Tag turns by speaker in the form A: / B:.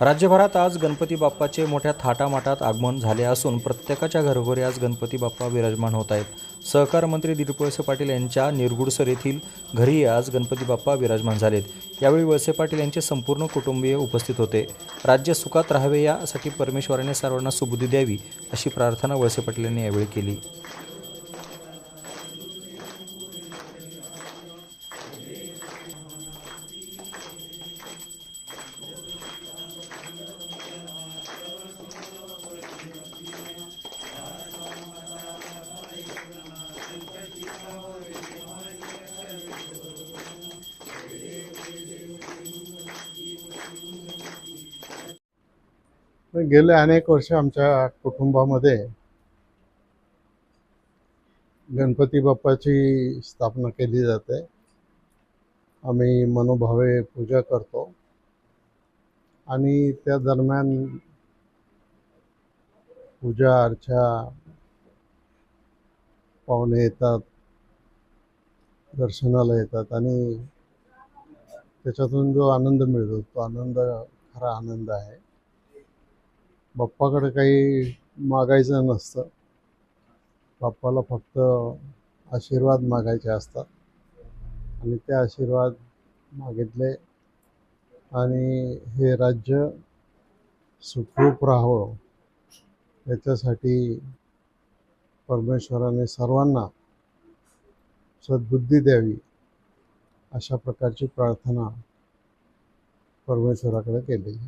A: राज्यभरात आज गणपती बाप्पाचे मोठ्या थाटामाटात आगमन झाले असून प्रत्येकाच्या घरोघरी आज गणपती बाप्पा विराजमान होत आहेत. सहकार मंत्री दिलीप वळसे पाटील यांच्या निरगुडसर येथील घरी आज गणपती बाप्पा विराजमान झालेत. यावेळी वळसे पाटील यांचे संपूर्ण कुटुंबीय उपस्थित होते. राज्य सुखात राहावे यासाठी परमेश्वराने सर्वांना सुबुद्धी द्यावी अशी प्रार्थना वळसे पाटील यांनी यावेळी केली.
B: गेले अनेक वर्ष आमच्या कुटुंबामध्ये गणपती बाप्पाची स्थापना केली जाते. आम्ही मनोभावे पूजा करतो. आणि त्या दरम्यान पूजा अर्चा पाहुणे येतात. दर्शनाला येतात आणि त्याच्यातून जो आनंद मिळतो तो आनंद खरा आनंद आहे. बाप्पाकडे काही मागायचं नसतं. बाप्पाला फक्त आशीर्वाद मागायचे असतात. आणि ते आशीर्वाद मागितले आणि हे राज्य सुखरूप राहावं याच्यासाठी परमेश्वराने सर्वांना सद्बुद्धी द्यावी अशा प्रकारची प्रार्थना परमेश्वराकडे केली